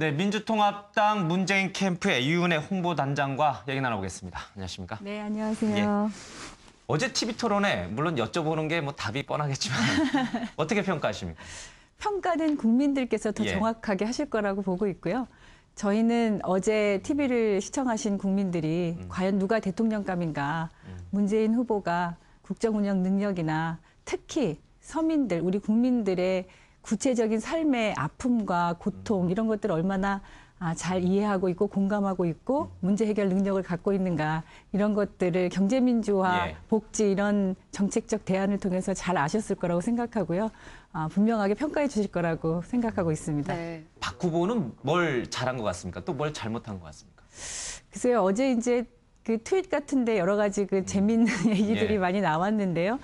네, 민주통합당 문재인 캠프의 유은혜 홍보단장과 얘기 나눠보겠습니다. 안녕하십니까? 네, 안녕하세요. 어제 TV 토론에 물론 여쭤보는 게 뭐 답이 뻔하겠지만 어떻게 평가하십니까? 평가는 국민들께서 더 예. 정확하게 하실 거라고 보고 있고요. 저희는 어제 TV를 시청하신 국민들이 음. 과연 누가 대통령감인가, 문재인 후보가 국정 운영 능력이나 특히 서민들, 우리 국민들의 구체적인 삶의 아픔과 고통 음. 이런 것들을 얼마나 아, 잘 이해하고 있고 공감하고 있고 음. 문제 해결 능력을 갖고 있는가 이런 것들을 경제민주화 예. 복지 이런 정책적 대안을 통해서 잘 아셨을 거라고 생각하고요. 아, 분명하게 평가해 주실 거라고 생각하고 있습니다. 네. 박 후보는 뭘 잘한 것 같습니까? 또 뭘 잘못한 것 같습니까? 글쎄요, 어제 이제 그 트윗 같은데 여러 가지 그 재밌는 얘기들이 예. 많이 나왔는데요.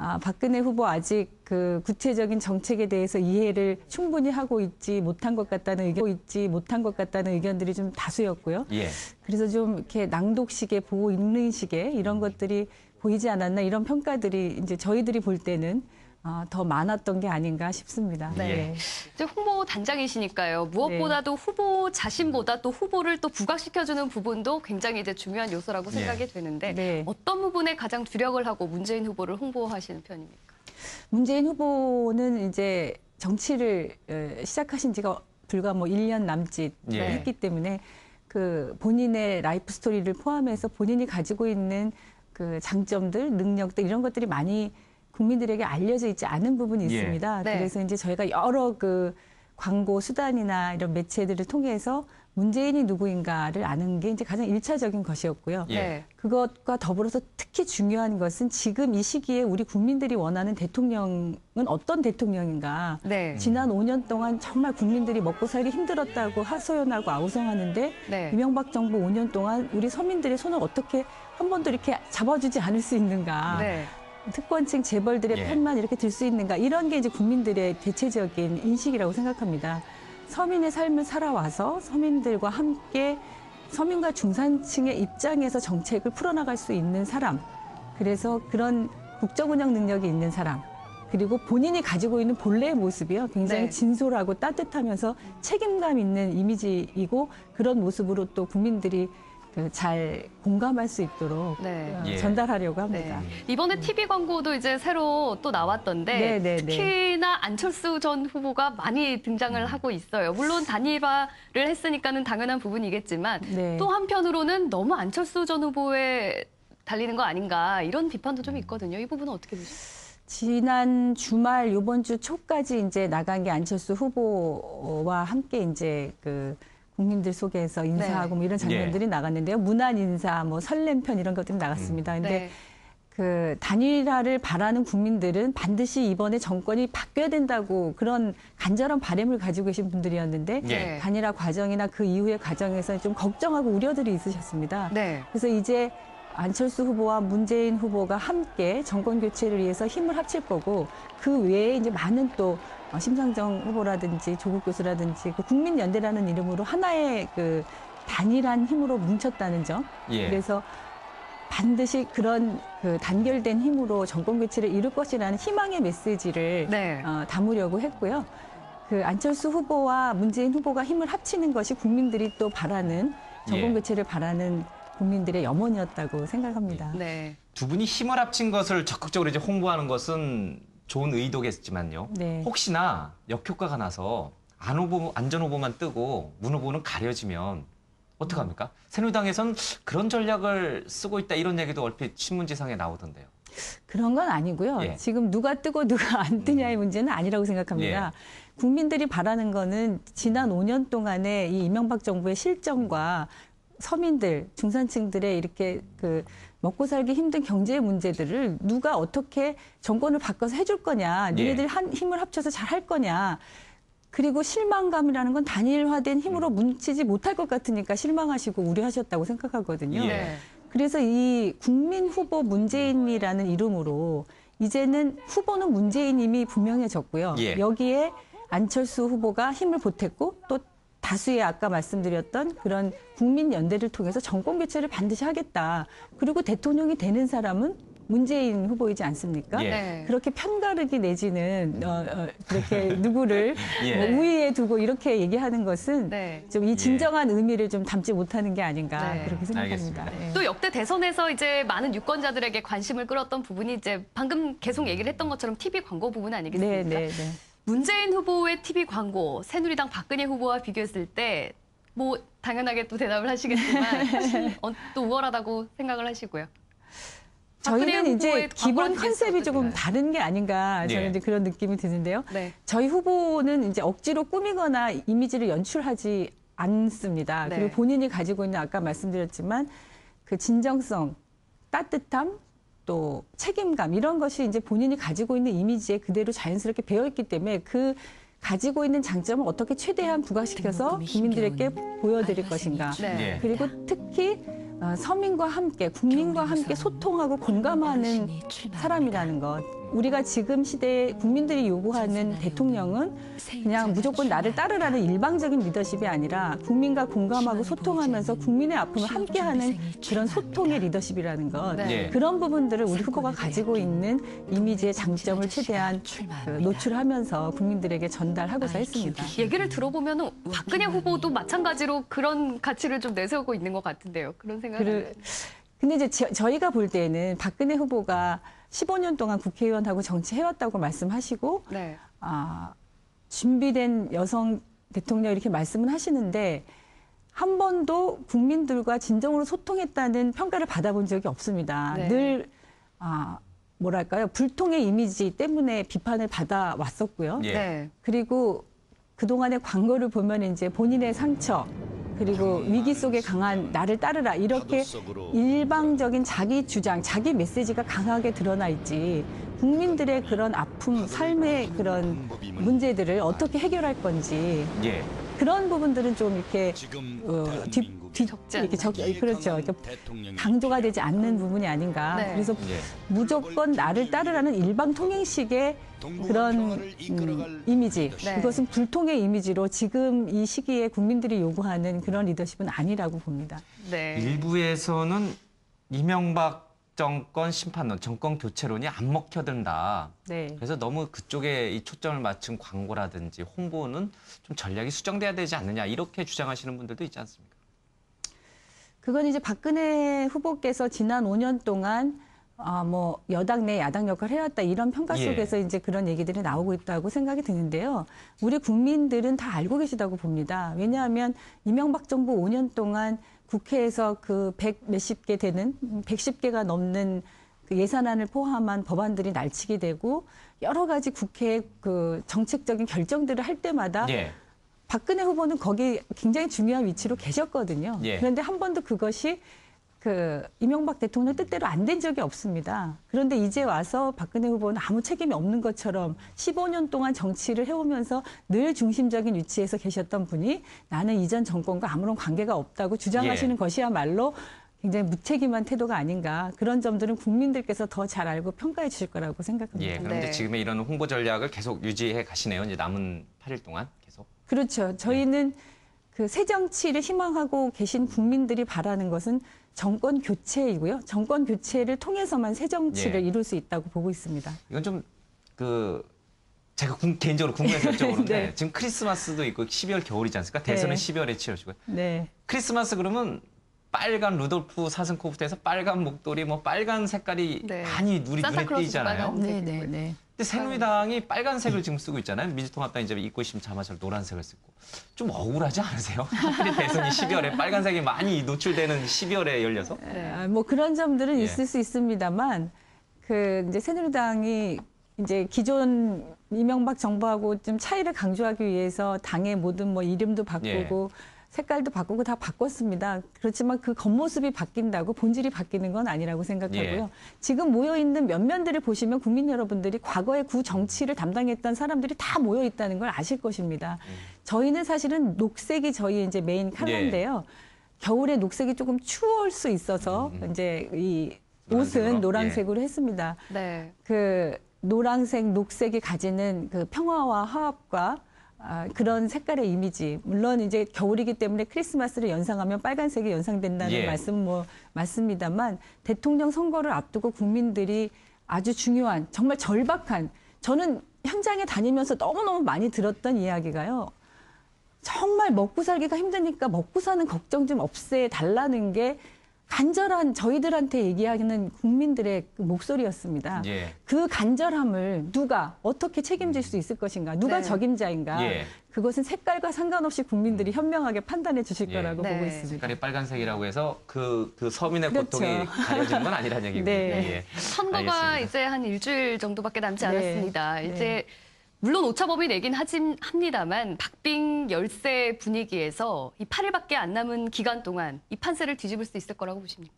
아, 박근혜 후보 아직 그 구체적인 정책에 대해서 이해를 충분히 하고 있지 못한 것 같다는 의견, 있지 못한 것 같다는 의견들이 좀 다수였고요. 예. 그래서 좀 이렇게 낭독식의 보고 읽는 식의 이런 것들이 보이지 않았나 이런 평가들이 이제 저희들이 볼 때는 아, 더 많았던 게 아닌가 싶습니다. 네. 이제 홍보 단장이시니까요. 무엇보다도 후보 자신보다 또 후보를 또 부각시켜주는 부분도 굉장히 이제 중요한 요소라고 예. 생각이 되는데 네. 어떤 부분에 가장 주력을 하고 문재인 후보를 홍보하시는 편입니까? 문재인 후보는 이제 정치를 어, 시작하신 지가 불과 뭐 1년 남짓 예. 했기 때문에 그 본인의 라이프 스토리를 포함해서 본인이 가지고 있는 그 장점들, 능력들 이런 것들이 많이 국민들에게 알려져 있지 않은 부분이 예. 있습니다. 네. 그래서 이제 저희가 여러 그 광고 수단이나 이런 매체들을 통해서 문재인이 누구인가를 아는 게 이제 가장 일차적인 것이었고요. 예. 네. 그것과 더불어서 특히 중요한 것은 지금 이 시기에 우리 국민들이 원하는 대통령은 어떤 대통령인가. 네. 지난 5년 동안 정말 국민들이 먹고 살기 힘들었다고 하소연하고 아우성하는데 네. 이명박 정부 5년 동안 우리 서민들의 손을 어떻게 한 번도 이렇게 잡아주지 않을 수 있는가. 네. 특권층 재벌들의 예. 편만 이렇게 들 수 있는가 이런 게 이제 국민들의 대체적인 인식이라고 생각합니다. 서민의 삶을 살아와서 서민들과 함께 서민과 중산층의 입장에서 정책을 풀어나갈 수 있는 사람 그래서 그런 국정 운영 능력이 있는 사람 그리고 본인이 가지고 있는 본래의 모습이요 굉장히 네. 진솔하고 따뜻하면서 책임감 있는 이미지이고 그런 모습으로 또 국민들이 그 잘 공감할 수 있도록 네. 어, 예. 전달하려고 네. 합니다. 이번에 TV 광고도 이제 새로 또 나왔던데 네, 네, 네. 특히나 안철수 전 후보가 많이 등장을 하고 있어요. 물론 단일화를 했으니까는 당연한 부분이겠지만 네. 또 한편으로는 너무 안철수 전 후보에 달리는 거 아닌가 이런 비판도 좀 있거든요. 이 부분은 어떻게 보세요? 지난 주말 요번 주 초까지 이제 나간 게 안철수 후보와 함께 이제 그 국민들 속에서 인사하고 네. 뭐 이런 장면들이 나갔는데요. 문안 인사, 뭐 설렘편 이런 것들이 나갔습니다. 근데 네. 그 단일화를 바라는 국민들은 반드시 이번에 정권이 바뀌어야 된다고 그런 간절한 바람을 가지고 계신 분들이었는데 네. 단일화 과정이나 그 이후의 과정에서 좀 걱정하고 우려들이 있으셨습니다. 네. 그래서 이제 안철수 후보와 문재인 후보가 함께 정권 교체를 위해서 힘을 합칠 거고 그 외에 이제 많은 또 어, 심상정 후보라든지 조국 교수라든지 그 국민연대라는 이름으로 하나의 그 단일한 힘으로 뭉쳤다는 점. 예. 그래서 반드시 그런 그 단결된 힘으로 정권 교체를 이룰 것이라는 희망의 메시지를 네. 어, 담으려고 했고요. 그 안철수 후보와 문재인 후보가 힘을 합치는 것이 국민들이 또 바라는 정권 예. 교체를 바라는 국민들의 염원이었다고 생각합니다. 네. 두 분이 힘을 합친 것을 적극적으로 이제 홍보하는 것은 좋은 의도겠지만요. 네. 혹시나 역효과가 나서 안 후보, 안전 후보만 뜨고 문 후보는 가려지면 어떡합니까? 새누리당에선 그런 전략을 쓰고 있다 이런 얘기도 얼핏 신문지상에 나오던데요. 그런 건 아니고요. 예. 지금 누가 뜨고 누가 안 뜨냐의 문제는 아니라고 생각합니다. 국민들이 바라는 거는 지난 5년 동안의 이 이명박 정부의 실정과 서민들, 중산층들의 이렇게 그 먹고 살기 힘든 경제 문제들을 누가 어떻게 정권을 바꿔서 해줄 거냐, 예. 니네들 한 힘을 합쳐서 잘 할 거냐. 그리고 실망감이라는 건 단일화된 힘으로 뭉치지 못할 것 같으니까 실망하시고 우려하셨다고 생각하거든요. 예. 네. 그래서 이 국민 후보 문재인이라는 이름으로 이제는 후보는 문재인님이 분명해졌고요. 예. 여기에 안철수 후보가 힘을 보탰고 또 다수의 아까 말씀드렸던 그런 국민 연대를 통해서 정권 교체를 반드시 하겠다. 그리고 대통령이 되는 사람은 문재인 후보이지 않습니까? 예. 네. 그렇게 편가르기 내지는 어, 어, 그렇게 누구를 예. 뭐 우위에 두고 이렇게 얘기하는 것은 네. 좀이 진정한 의미를 좀 담지 못하는 게 아닌가 네. 그렇게 생각합니다. 예. 또 역대 대선에서 이제 많은 유권자들에게 관심을 끌었던 부분이 이제 방금 계속 얘기를 했던 것처럼 TV 광고 부분 아니겠습니까? 네, 네, 네. 문재인 후보의 TV 광고, 새누리당 박근혜 후보와 비교했을 때 뭐 당연하게 또 대답을 하시겠지만 사실 어, 또 우월하다고 생각을 하시고요. 저희는 이제 기본 컨셉이 조금? 다른 게 아닌가 저는 예. 이제 그런 느낌이 드는데요. 네. 저희 후보는 이제 억지로 꾸미거나 이미지를 연출하지 않습니다. 네. 그리고 본인이 가지고 있는 아까 말씀드렸지만 그 진정성, 따뜻함, 또 책임감 이런 것이 이제 본인이 가지고 있는 이미지에 그대로 자연스럽게 배어 있기 때문에 그 가지고 있는 장점을 어떻게 최대한 부각시켜서 국민들에게 보여드릴 것인가. 네. 예. 그리고 특히 어, 서민과 함께 국민과 함께 소통하고 공감하는 사람이라는 것. 우리가 지금 시대에 국민들이 요구하는 대통령은 그냥 무조건 나를 따르라는 일방적인 리더십이 아니라 국민과 공감하고 소통하면서 국민의 아픔을 함께하는 그런 소통의 리더십이라는 것. 네. 예. 그런 부분들을 우리 후보가 가지고 있는 이미지의 장점을 최대한 그 노출하면서 국민들에게 전달하고자 했습니다. 얘기를 들어보면 박근혜 후보도 마찬가지로 그런 가치를 좀 내세우고 있는 것 같은데요. 그런 생각을. 그를- 근데 이제 저- 저희가 볼 때는 박근혜 후보가 15년 동안 국회의원하고 정치해왔다고 말씀하시고 네. 아, 준비된 여성 대통령 이렇게 말씀은 하시는데 한 번도 국민들과 진정으로 소통했다는 평가를 받아본 적이 없습니다. 네. 늘 아, 뭐랄까요 불통의 이미지 때문에 비판을 받아왔었고요. 예. 네. 그리고 그동안의 광고를 보면 이제 본인의 상처 그리고 위기 속에 강한 나를 따르라. 이렇게 일방적인 자기 주장, 자기 메시지가 강하게 드러나 있지. 국민들의 그런 아픔, 삶의 그런 문제들을 어떻게 해결할 건지. 예. 그런 부분들은 좀 이렇게 어, 뒤, 뒤, 적지 이렇게 적, 그렇죠. 이렇게 강조가 되지 않는 부분이 아닌가. 네. 그래서 예. 무조건 나를 따르라는 일방 통행식의 그런 음, 이미지, 네. 그것은 불통의 이미지로 지금 이 시기에 국민들이 요구하는 그런 리더십은 아니라고 봅니다. 네. 일부에서는 이명박 정권 심판론, 정권 교체론이 안 먹혀든다. 네. 그래서 너무 그쪽에 이 초점을 맞춘 광고라든지 홍보는 좀 전략이 수정돼야 되지 않느냐 이렇게 주장하시는 분들도 있지 않습니까? 그건 이제 박근혜 후보께서 지난 5년 동안 아, 뭐 여당 내 야당 역할을 해왔다 이런 평가 예. 속에서 이제 그런 얘기들이 나오고 있다고 생각이 드는데요. 우리 국민들은 다 알고 계시다고 봅니다. 왜냐하면 이명박 정부 5년 동안 국회에서 그 100 몇십 개 되는 110개가 넘는 그 예산안을 포함한 법안들이 날치게 되고 여러 가지 국회 그 정책적인 결정들을 할 때마다 예. 박근혜 후보는 거기 굉장히 중요한 위치로 계셨거든요. 예. 그런데 한 번도 그것이 그 이명박 대통령 뜻대로 안 된 적이 없습니다. 그런데 이제 와서 박근혜 후보는 아무 책임이 없는 것처럼 15년 동안 정치를 해오면서 늘 중심적인 위치에서 계셨던 분이 나는 이전 정권과 아무런 관계가 없다고 주장하시는 예. 것이야말로 굉장히 무책임한 태도가 아닌가 그런 점들은 국민들께서 더 잘 알고 평가해 주실 거라고 생각합니다. 예. 그럼 네. 지금의 이런 홍보 전략을 계속 유지해 가시네요. 이제 남은 8일 동안 계속. 그렇죠. 저희는 그 새 정치를 희망하고 계신 국민들이 바라는 것은 정권 교체이고요. 정권 교체를 통해서만 새 정치를 예. 이룰 수 있다고 보고 있습니다. 이건 좀 그 제가 궁- 개인적으로 궁금해서 여쭤보는데 네. 지금 크리스마스도 있고 12월 겨울이지 않습니까? 대선은 네. 12월에 치러지고 네. 크리스마스 그러면 빨간 루돌프 사슴코프트에서 빨간 목도리 뭐 빨간 색깔이 네. 많이 우리 눈에 띄잖아요. 네, 네, 네. 근데 새누리당이 빨간색을 지금 쓰고 있잖아요. 민주통합당 이제 입고 있으면 자마처럼 노란색을 쓰고 좀 억울하지 않으세요? 하필이 대선이 12월에 빨간색이 많이 노출되는 12월에 열려서 네. 아, 뭐 그런 점들은 예. 있을 수 있습니다만 그 이제 새누리당이 이제 기존 이명박 정부하고 좀 차이를 강조하기 위해서 당의 모든 뭐 이름도 바꾸고 색깔도 바꾸고 다 바꿨습니다. 그렇지만 그 겉모습이 바뀐다고 본질이 바뀌는 건 아니라고 생각하고요. 예. 지금 모여 있는 면면들을 보시면 국민 여러분들이 과거에 구 정치를 담당했던 사람들이 다 모여 있다는 걸 아실 것입니다. 저희는 사실은 녹색이 저희 이제 메인 컬러인데요. 겨울에 녹색이 조금 추울 수 있어서 이제 이 노란색으로? 옷은 노란색으로 했습니다. 네. 그 노란색, 녹색이 가지는 그 평화와 화합과 아, 그런 색깔의 이미지. 물론 이제 겨울이기 때문에 크리스마스를 연상하면 빨간색이 연상된다는 예. 말씀 뭐 맞습니다만 대통령 선거를 앞두고 국민들이 아주 중요한 정말 절박한 저는 현장에 다니면서 너무너무 많이 들었던 이야기가요. 정말 먹고 살기가 힘드니까 먹고 사는 걱정 좀 없애 달라는 게 간절한 저희들한테 얘기하는 국민들의 그 목소리였습니다. 예. 그 간절함을 누가 어떻게 책임질 수 있을 것인가, 누가 네. 적임자인가, 예. 그것은 색깔과 상관없이 국민들이 현명하게 판단해 주실 예. 거라고 네. 보고 있습니다. 색깔이 빨간색이라고 해서 그, 그 서민의 그렇죠. 고통이 가려지는 건 아니라는 얘기군요. 네. 예. 선거가 알겠습니다. 이제 한 일주일 정도밖에 남지 네. 않았습니다. 네. 이제 물론 오차범위 내긴 하진 합니다만 박빙 열세 분위기에서 이 8일밖에 안 남은 기간 동안 이 판세를 뒤집을 수 있을 거라고 보십니까?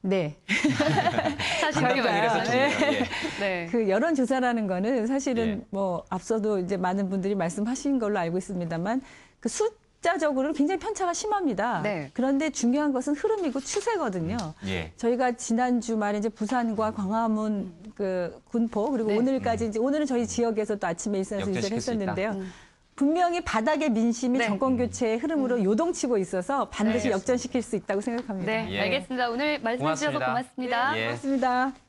네. 사실. 줍니다. 예. 네. 그 여론 조사라는 거는 사실은 예. 뭐 앞서도 이제 많은 분들이 말씀하신 걸로 알고 있습니다만 그 숫자적으로는 굉장히 편차가 심합니다. 네. 그런데 중요한 것은 흐름이고 추세거든요. 예. 저희가 지난 주말에 이제 부산과 광화문 그 군포 그리고 네. 오늘까지 이제 오늘은 저희 지역에서 또 아침에 일산에서 있다. 했었는데요. 음. 분명히 바닥의 민심이 네. 정권 교체의 흐름으로 요동치고 있어서 반드시 네. 역전시킬 수 있다고 생각합니다. 네, 예. 알겠습니다. 오늘 말씀해 주셔서 고맙습니다. 고맙습니다. 예. 고맙습니다.